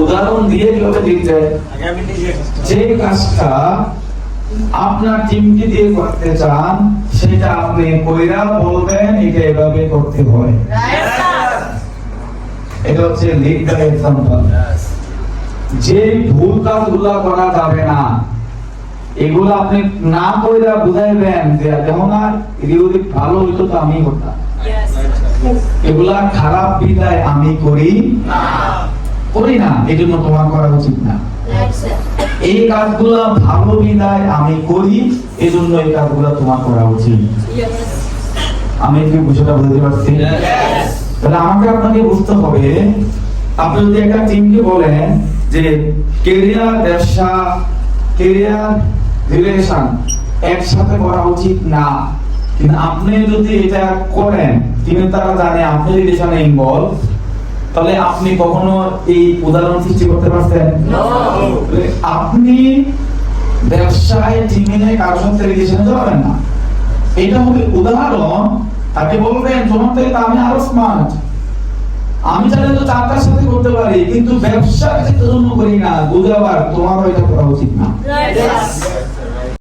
উদাহরণ দিয়ে কীভাবে লিখবেন যে কাজটা আপনার টিমকে দিয়ে করতে চান সেটা আপনি কইরা বলবেন এটা এভাবে করতে হয়। এটা হচ্ছে লিড দ্য এক্সাম্পল যে ভুল কাজগুলা করা যাবে না এগুলো আপনি না কইরা বুঝাইবেন যে দেখো না এগুলো ভালো হইতো তো আমি করতাম। এগুলা খারাপ বিদায় আমি করি করি না এই জন্য তোমার করা উচিত না। এই কাজগুলা ভালো বিদায় আমি করি এই জন্য এই কাজগুলা তোমার করা উচিত। আমি কি বিষয়টা বুঝতে পারছি? তাহলে আমাকে আপনাকে বুঝতে হবে, আপনি যদি একটা টিমকে বলেন যে কেরিয়ার ব্যবসা কেরিয়ার রিলেশন একসাথে করা উচিত না কিন্তু আপনি যদি এটা করেন টিমে তারা জানে আপনি রিলেশনে ইনভলভ তাহলে আপনি কখনো এই উদাহরণ সৃষ্টি করতে পারছেন আপনি ব্যবসায় কারোর সাথে রিলেশনে যাবেন না। এটা হবে উদাহরণ তাকে বলবেন তোমার থেকে আমি আরও স্মার্ট আমি চাইলে তো চারটার সাথে করতে পারি কিন্তু ব্যবসা জন্য করি না। বুঝাবার তোমারও এটা করা উচিত না।